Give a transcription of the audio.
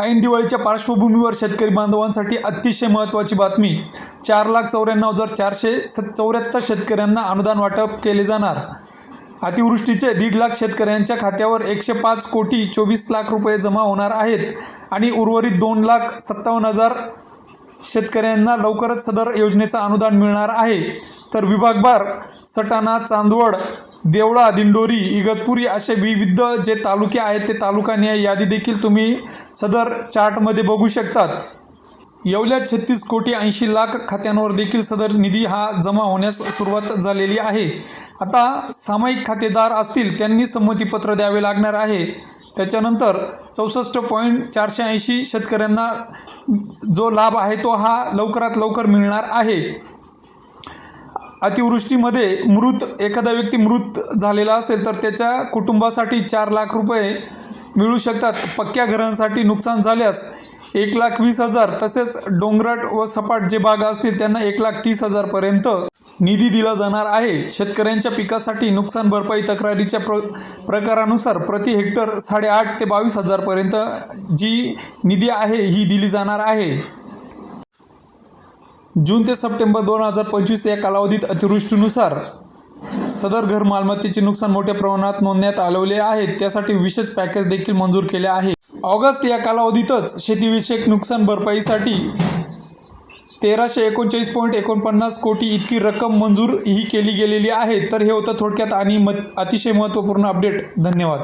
ऐन दिवाळीच्या पार्श्वभूमीवर शेतकरी बांधवांसाठी अतिशय महत्त्वाची बातमी. चार लाख चौऱ्याण्णव हजार चारशे स चौऱ्याहत्तर शेतकऱ्यांना अनुदान वाटप केले जाणार. अतिवृष्टीचे दीड लाख शेतकऱ्यांच्या खात्यावर एकशे पाच कोटी चोवीस लाख रुपये जमा होणार आहेत आणि उर्वरित दोन लाख सत्तावन्न हजार शेतकऱ्यांना लवकरच सदर योजनेचं अनुदान मिळणार आहे. तर विभागभार सटाणा चांदवड देवळा दिंडोरी इगतपुरी असे विविध जे तालुके आहेत ते तालुकानिहाय यादी देखील तुम्ही सदर चार्टमध्ये बघू शकतात. येवल्या छत्तीस कोटी ऐंशी लाख खात्यांवर देखील सदर निधी हा जमा होण्यास सुरुवात झालेली आहे. आता सामायिक खातेदार असतील त्यांनी संमतीपत्र द्यावे लागणार आहे. त्याच्यानंतर चौसष्ट पॉईंट चारशे ऐंशी शेतकऱ्यांना जो लाभ आहे तो हा लवकरात लवकर मिळणार आहे. अतिवृष्टीमध्ये मृत एखादा व्यक्ती मृत झालेला असेल तर त्याच्या कुटुंबासाठी चार लाख रुपये मिळू शकतात. पक्क्या घरांसाठी नुकसान झाल्यास एक लाख वीस हजार तसेच डोंगराट व सपाट जे बागा असतील त्यांना एक लाख तीस हजारपर्यंत निधी दिला जाणार आहे. शेतकऱ्यांच्या पिकासाठी नुकसान भरपाई तक्रारीच्या प्र प्रकारानुसार प्रति हेक्टर साडेआठ ते बावीस हजारपर्यंत जी निधी आहे ही दिली जाणार आहे. जून ते सप्टेंबर दोन हजार पंचवीस या कालावधीत अतिवृष्टीनुसार सदर घर मालमत्तेचे नुकसान मोठ्या प्रमाणात नोंदण्यात आलेले आहे त्यासाठी विशेष पॅकेज देखील मंजूर केले आहे. ऑगस्ट या कालावधीतच शेतीविषयक नुकसान भरपाईसाठी तेराशे एकोणचाळीस पॉईंट एकोणपन्नास कोटी इतकी रक्कम मंजूर ही केली गेलेली आहे. तर हे होतं थोडक्यात आणि मत अतिशय महत्त्वपूर्ण अपडेट. धन्यवाद.